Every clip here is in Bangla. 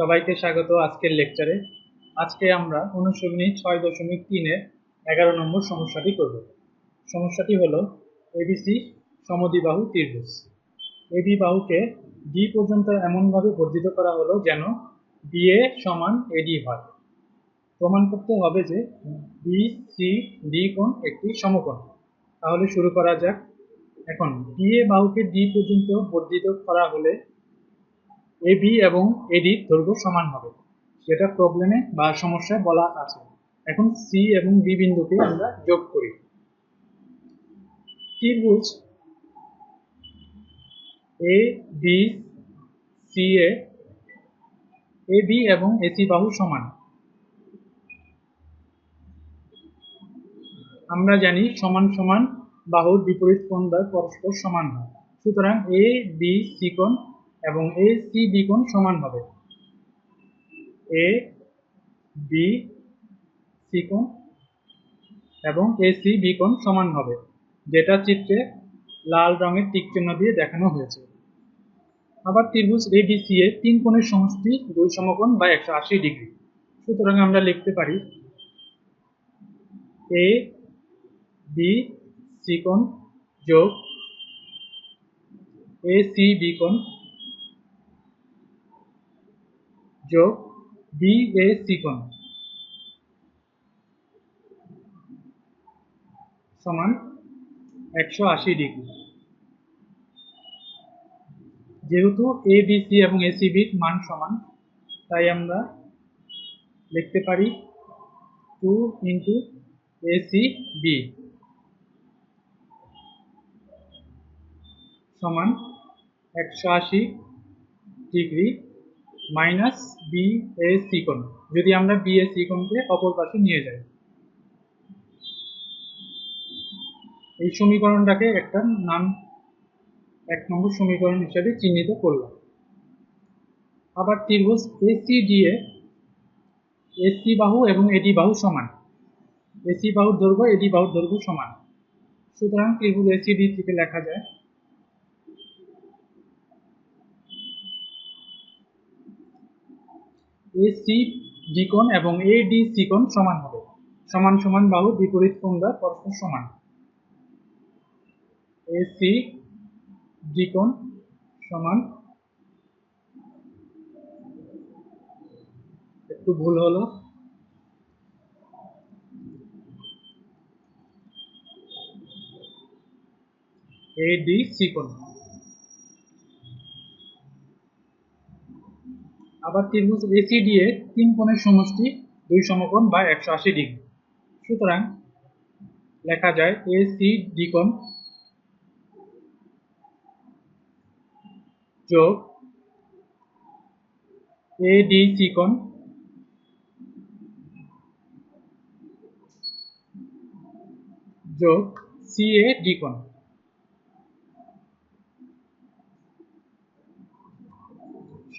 সবাইকে স্বাগত আজকের লেকচারে আজকে আমরা অনুশীলনী ছয় দশমিক তিনের এগারো নম্বর সমস্যাটি করব। সমস্যাটি হলো এবিসি সমদ্বিবাহু ত্রিভুজ। এবি বাহুকে ডি পর্যন্ত এমনভাবে বর্ধিত করা হলো যেন বিএ সমান এডি হয়। প্রমাণ করতে হবে যে বি সি ডি কোণ একটি সমকোণ। তাহলে শুরু করা যাক। এখন বিএ বাহুকে ডি পর্যন্ত বর্ধিত করা হলে এবি এবং এডি দৈর্ঘ্য সমান হবে। যেটা প্রবলেমে বা সমস্যায় বলা আছে। এখন সি এবং ডি বিন্দুকে আমরা যোগ করি। ত্রিভুজ A B C A A B এবং এসি বাহু সমান। আমরা জানি সমান সমান বাহুর বিপরীত কোণ দ্বয় পরস্পর সমান হয়। সুতরাং এ বি সি কোণ এবং এ সি বি কোণ সমান হবে। এ বি সি কোণ এবং এ সি বি কোণ সমান হবে, যেটা চিত্রে লাল রঙের টিক চিহ্ন দিয়ে দেখানো হয়েছে। আবার ত্রিভুজ এ বি সি এ তিন কোণের সমষ্টি দুই সমকোণ বা একশো আশি ডিগ্রি। সুতরাং আমরা লিখতে পারি এ বি সি কোণ যোগ এ সি বি কোণ যোগ বি এ সি সমান একশো আশি ডিগ্রি। যেহেতু এ বি সি এবং এ সি বির মান সমান, তাই আমরা লিখতে পারি two into A C B সমান একশো আশি degree minus B A C কোণ, যদি আমরা বি এ সি কোণকে অপর পাশে নিয়ে যাই। এই সমীকরণটাকে একটা নাম, এক নম্বর সমীকরণ হিসেবে চিহ্নিত করলাম। আবার ত্রিভুজ এসিডি এ এসি বাহু এবং এডি বাহু সমান। এসি বাহুর দৈর্ঘ্য এডি বাহুর দৈর্ঘ্য সমান। সুতরাং ত্রিভুজ এসিডি থেকে লেখা যায় এসি দ্বিকোণ এবং এডি সিকোণ সমান হবে। সমান সমান বাহু, বিপরীত কোণ দ্বয় পরস্পর সমান। এসি দ্বিকোণ সমান। একটু ভুল হলো। এডি সিকোণ আবার ত্রিভুজ এসিডি এ তিন কোণের সমষ্টি, দুই সমকোণ বা একশো আশি ডিগ্রি। সুতরাং লেখা যায় এসি দ্বিকোণ যোগ এডি সিকোণ যোগ সিএ ডিকোণ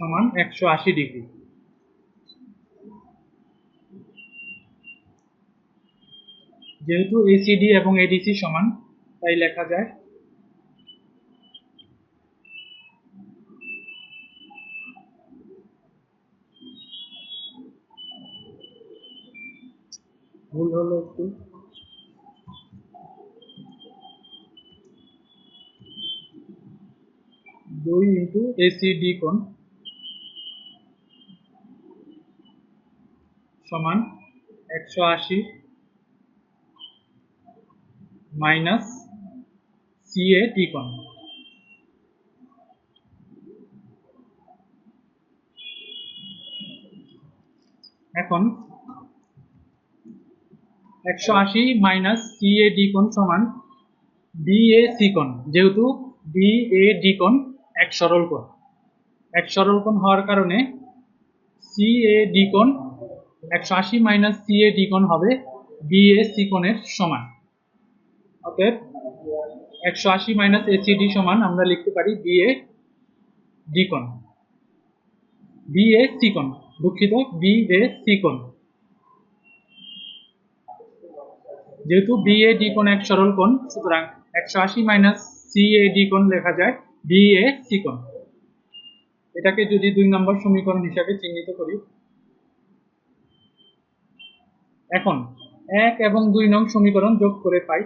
সমান একশো আশি ডিগ্রি। যেহেতু এসিডি এবং এডিসি সমান, তাই লেখা যায় ভুল হলো একটু। দুই ইন্টু এসিডি কোণ সমান একশো আশি মাইনাস সিএ টি কোণ এখন একশো আশি মাইনাস সি এ ডি কোণ সমান বি এ সি কোণ যেহেতু বি এ ডি এক সরল এক সরল কোণ হওয়ার কারণে সি এ ডি একশো আশি মাইনাস সি এ হবে বি এ সি সমান। অতএব একশো আশি মাইনাস ডি সমান আমরা লিখতে পারি B A B A C দুঃখিত বি এ সি যেহেতু বি এ ডি এক সরল কোণ, সুতরাং একশো আশি মাইনাস সি এ ডি লেখা যায় বি এ সি এটাকে যদি দুই নম্বর সমীকরণ হিসাবে চিহ্নিত করি এখন এক এবং দুই নং সমীকরণ যোগ করে পাই।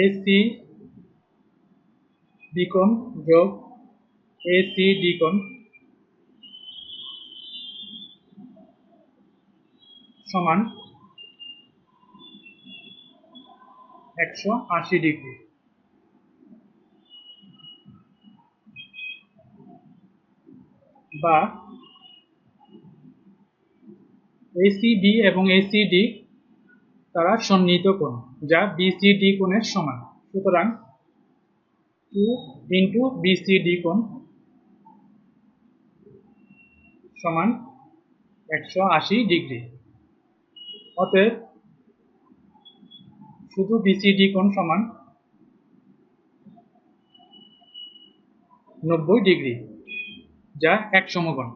এসি দ্বিকোণ যোগ এসি দ্বিকোণ সমান একশো আশি ডিগ্রি। বা এসিবি এবং এসিডি তারা সন্নিহিত কোণ, যা বিসিডি কোণের সমান। সুতরাং টু ইন্টু বিসিডি কোণ সমান একশো আশি ডিগ্রি। অতএব শুধু বিসিডি কোণ সমান নব্বই ডিগ্রি, যা এক সমকোণ।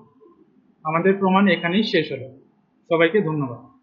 আমাদের প্রমাণ এখানেই শেষ হলো। সবাইকে ধন্যবাদ।